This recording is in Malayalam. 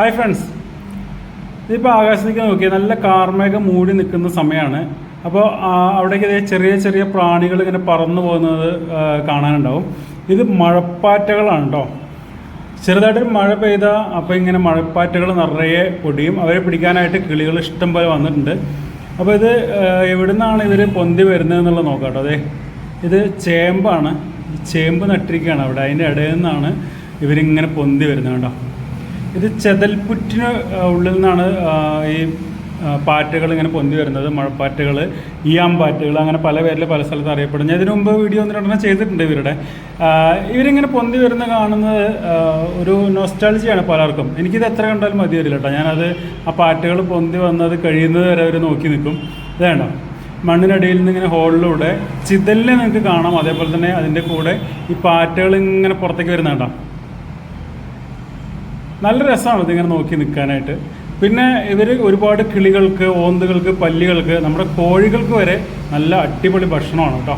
ഹായ് ഫ്രണ്ട്സ് ഇതിപ്പോൾ ആകാശത്തേക്ക് നോക്കിയാൽ നല്ല കാർമേഘം മൂടി നിൽക്കുന്ന സമയമാണ് അപ്പോൾ അവിടേക്ക് ചെറിയ ചെറിയ പ്രാണികൾ ഇങ്ങനെ പറന്നു പോകുന്നത് കാണാനുണ്ടാവും. ഇത് മഴപ്പാറ്റകളാണ് കേട്ടോ ചെറുതായിട്ടൊരു മഴ പെയ്താൽ അപ്പോൾ ഇങ്ങനെ മഴപ്പാറ്റകൾ നിറയെ പൊടിയും അവരെ പിടിക്കാനായിട്ട് കിളികൾ ഇഷ്ടം പോലെ വന്നിട്ടുണ്ട്. അപ്പോൾ ഇത് എവിടെ നിന്നാണ് ഇവർ പൊന്തി വരുന്നത് എന്നുള്ളത് നോക്കാം കേട്ടോ അതെ ഇത് ചേമ്പാണ്. ചേമ്പ് നട്ടിരിക്കുകയാണ് അവിടെ. അതിന്റെ ഇടയിൽ നിന്നാണ് ഇവരിങ്ങനെ പൊന്തി വരുന്നത് കേട്ടോ ഇത് ചെതൽപ്പുറ്റിന് ഉള്ളിൽ നിന്നാണ് ഈ പാറ്റകൾ ഇങ്ങനെ പൊന്തി വരുന്നത് മഴപ്പാറ്റുകൾ ഈയാമ്പാറ്റുകൾ അങ്ങനെ പല പേരിൽ പല സ്ഥലത്ത് അറിയപ്പെടുന്നു ഇതിനു മുമ്പ് വീഡിയോ ഒന്ന് രണ്ടെണ്ണം ചെയ്തിട്ടുണ്ട് ഇവരുടെ. ഇവരിങ്ങനെ പൊന്തി വരുന്ന കാണുന്നത് ഒരു നൊസ്റ്റാൾജിയാണ് പലർക്കും. എനിക്കിത് എത്ര കണ്ടാലും മതി വരില്ല കേട്ടോ. ഞാനത് ആ പാറ്റകൾ പൊന്തി വന്നത് കഴിയുന്നത് വരെ അവർ നോക്കി നിൽക്കും. ഇത് വേണ്ട മണ്ണിനടിയിൽ നിന്ന് ഇങ്ങനെ ഹോളിലൂടെ ചിതലിനെ നിങ്ങൾക്ക് കാണാം. അതേപോലെ തന്നെ അതിന്റെ കൂടെ ഈ പാറ്റകൾ ഇങ്ങനെ പുറത്തേക്ക് വരുന്ന കേട്ടോ നല്ല രസമാണ് ഇതിങ്ങനെ നോക്കി നിൽക്കാനായിട്ട്. പിന്നെ ഇവർ ഒരുപാട് കിളികൾക്ക് ഓന്തുകൾക്ക് പല്ലികൾക്ക് നമ്മുടെ കോഴികൾക്ക് വരെ നല്ല അടിപൊളി ഭക്ഷണമാണ് കേട്ടോ.